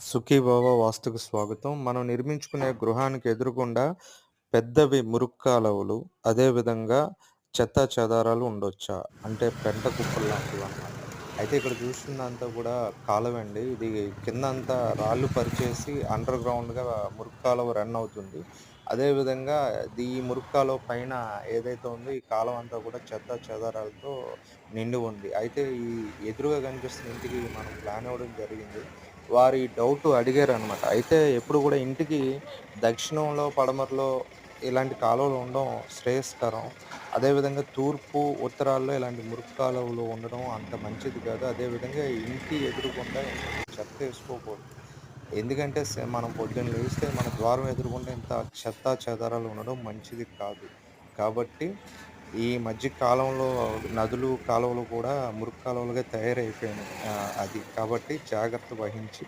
సుఖీభవ వాస్తుకు స్వాగతం. మనం నిర్మించుకునే గృహానికి ఎదురుగుండా పెద్దవి మురుక్కాలవులు అదేవిధంగా చెత్తా చెదారాలు ఉండొచ్చా? అంటే పెంట కుప్పలు లాంటివన్నమాట. అయితే ఇక్కడ చూస్తుందంతా కూడా కాలవండి ఇది కిందంతా రాళ్ళు పరిచేసి అండర్ గ్రౌండ్‌గా మురుక్కాలవ రన్ అవుతుంది. అదేవిధంగా ఈ మురుగు పైన ఏదైతే ఉందో ఈ కాలం అంతా కూడా చెత్త చెదారాలతో నిండి ఉంది. అయితే ఈ ఎదురుగా కనిపిస్తున్న ఇంటికి మనం ప్లాన్ అవ్వడం జరిగింది. వారి డౌట్ అడిగారు అనమాట అయితే ఎప్పుడు కూడా ఇంటికి దక్షిణంలో, పడమరలో ఇలాంటి కాలువలు ఉండడం శ్రేయస్కరం. అదేవిధంగా తూర్పు, ఉత్తరాల్లో ఇలాంటి మురుగు కాలువలు ఉండడం అంత మంచిది కాదు. అదేవిధంగా ఇంటి ఎదురుకుండా చెత్త వేసుకోకూడదు ఎందుకంటే మనం పొద్దున్న లేస్తే మన ద్వారం ఎదురుకుండా ఇంత చెత్త చెదారాలు ఉండడం మంచిది కాదు. కాబట్టి ఈ మధ్య కాలంలో నదులు, కాలువలు కూడా మురుగు కాలువలుగా తయారైపోయినాయి. అది. కాబట్టి జాగ్రత్త వహించి